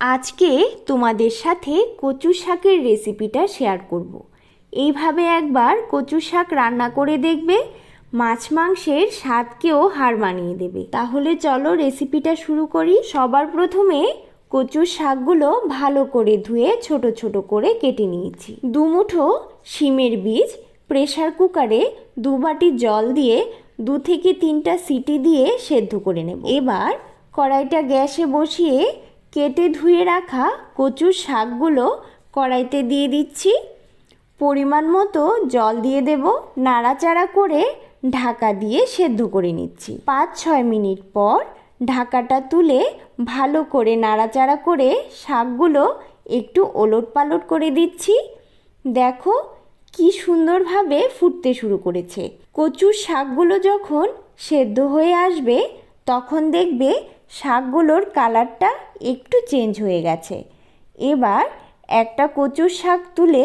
আজকে তোমাদের সাথে কচু শাকের রেসিপিটা শেয়ার করব। এইভাবে একবার কচু শাক রান্না করে দেখবে, মাছ মাংসের স্বাদকেও হার মানিয়ে দেবে। তাহলে চলো রেসিপিটা শুরু করি। সবার প্রথমে কচু শাকগুলো ভালো করে ধুয়ে ছোট ছোট করে কেটে নিয়েছি। দুমুঠো শিমের বীজ প্রেসার কুকারে দু বাটি জল দিয়ে দু থেকে তিনটা সিটি দিয়ে সেদ্ধ করে নেব। এবার কড়াইটা গ্যাসে বসিয়ে কেটে ধুয়ে রাখা কচুর শাকগুলো কড়াইতে দিয়ে দিচ্ছি। পরিমাণ মতো জল দিয়ে দেব। নাড়াচাড়া করে ঢাকা দিয়ে সেদ্ধ করে নিচ্ছি। পাঁচ ছয় মিনিট পর ঢাকাটা তুলে ভালো করে নাড়াচাড়া করে শাকগুলো একটু ওলট পালট করে দিচ্ছি। দেখো কি সুন্দরভাবে ফুটতে শুরু করেছে। কচুর শাকগুলো যখন সেদ্ধ হয়ে আসবে, তখন দেখবে শাকগুলোর কালারটা একটু চেঞ্জ হয়ে গেছে। এবার একটা কচুর শাক তুলে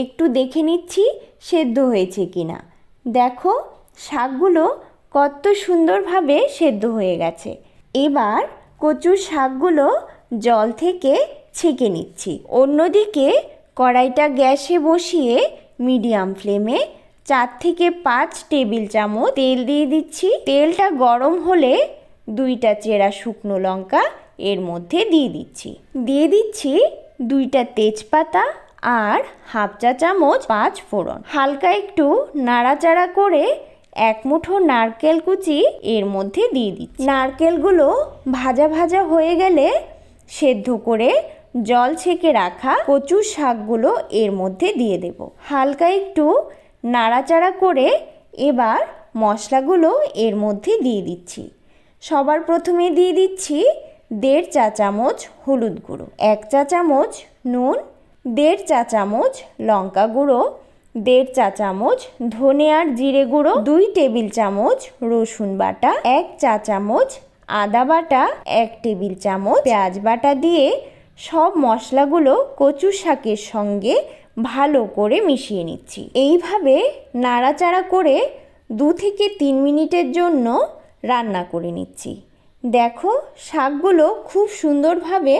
একটু দেখে নিচ্ছি সেদ্ধ হয়েছে কিনা। দেখো, শাকগুলো কত সুন্দরভাবে সেদ্ধ হয়ে গেছে। এবার কচুর শাকগুলো জল থেকে ছেঁকে নিচ্ছি। অন্যদিকে কড়াইটা গ্যাসে বসিয়ে মিডিয়াম ফ্লেমে চার থেকে পাঁচ টেবিল চামচ তেল দিয়ে দিচ্ছি। তেলটা গরম হলে দুইটা চেরা শুকনো লঙ্কা এর মধ্যে দিয়ে দিচ্ছি। দিয়ে দিচ্ছি দুইটা তেজপাতা আর হাফ চা চামচ পাঁচ ফোড়ন। হালকা একটু নাড়াচাড়া করে এক মুঠো নারকেল কুচি এর মধ্যে দিয়ে দিচ্ছি। নারকেলগুলো ভাজা ভাজা হয়ে গেলে সেদ্ধ করে জল ছেঁকে রাখা কচু শাকগুলো এর মধ্যে দিয়ে দেব। হালকা একটু নাড়াচাড়া করে এবার মশলাগুলো এর মধ্যে দিয়ে দিচ্ছি। সবার প্রথমে দিয়ে দিচ্ছি দেড় চা চামচ হলুদ গুঁড়ো, এক চা চামচ নুন, দেড় চা চামচ লঙ্কা গুঁড়ো, দেড় চা চামচ ধনে আর জিরে গুঁড়ো, দুই টেবিল চামচ রসুন বাটা, এক চা চামচ আদা বাটা, এক টেবিল চামচ পেঁয়াজ বাটা দিয়ে সব মশলাগুলো কচু শাকের সঙ্গে ভালো করে মিশিয়ে নিচ্ছি। এইভাবে নাড়াচাড়া করে দু থেকে তিন মিনিটের জন্য রান্না করে নিচ্ছি। দেখো, শাকগুলো খুব সুন্দরভাবে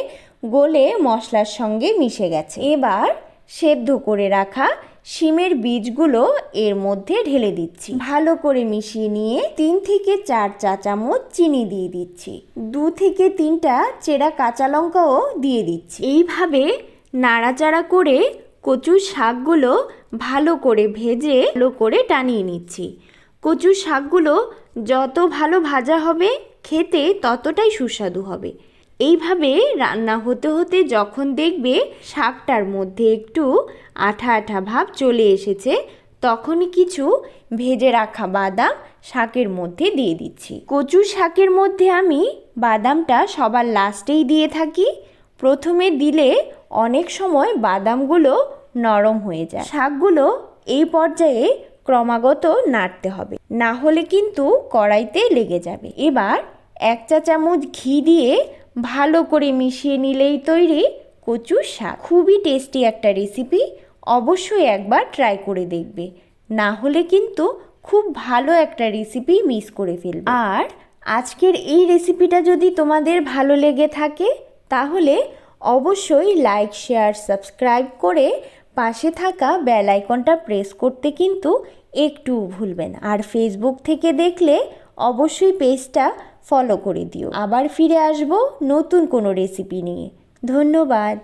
গলে মশলার সঙ্গে মিশে গেছে। এবার সেদ্ধ করে রাখা শিমের বীজগুলো এর মধ্যে ঢেলে দিচ্ছি। ভালো করে মিশিয়ে নিয়ে তিন থেকে চার চা চামচ চিনি দিয়ে দিচ্ছি। দু থেকে তিনটা চেরা কাঁচা লঙ্কাও দিয়ে দিচ্ছি। এইভাবে নাড়াচাড়া করে কচুর শাকগুলো ভালো করে ভেজে ভালো করে টানিয়ে নিচ্ছি। কচুর শাকগুলো যত ভালো ভাজা হবে, খেতে ততটাই সুস্বাদু হবে। এইভাবে রান্না হতে হতে যখন দেখবে শাকটার মধ্যে একটু আঠা আঠা ভাব চলে এসেছে, তখনই কিছু ভেজে রাখা বাদাম শাকের মধ্যে দিয়ে দিচ্ছি। কচু শাকের মধ্যে আমি বাদামটা সবার লাস্টেই দিয়ে থাকি। প্রথমে দিলে অনেক সময় বাদামগুলো নরম হয়ে যায়। শাকগুলো এই পর্যায়ে ক্রমাগত নাড়তে হবে। না হলে কিন্তু কড়াইতে লেগে যাবে। এবার এক চা চামচ ঘি দিয়ে ভালো করে মিশিয়ে নিলেই তৈরি কচু শাক। খুবই টেস্টি একটা রেসিপি। অবশ্যই একবার ট্রাই করে দেখবে। না হলে কিন্তু খুব ভালো একটা রেসিপি মিস করে ফেলবে। আর আজকের এই রেসিপিটা যদি তোমাদের ভালো লেগে থাকে, তাহলে অবশ্যই লাইক, শেয়ার, সাবস্ক্রাইব করে পাশে থাকা বেল আইকনটা প্রেস করতে কিন্তু একটু ভুলবেন আর ফেসবুক থেকে দেখলে অবশ্যই পেজটা ফলো করে দিও। আবার ফিরে আসব নতুন কোনো রেসিপি নিয়ে। ধন্যবাদ।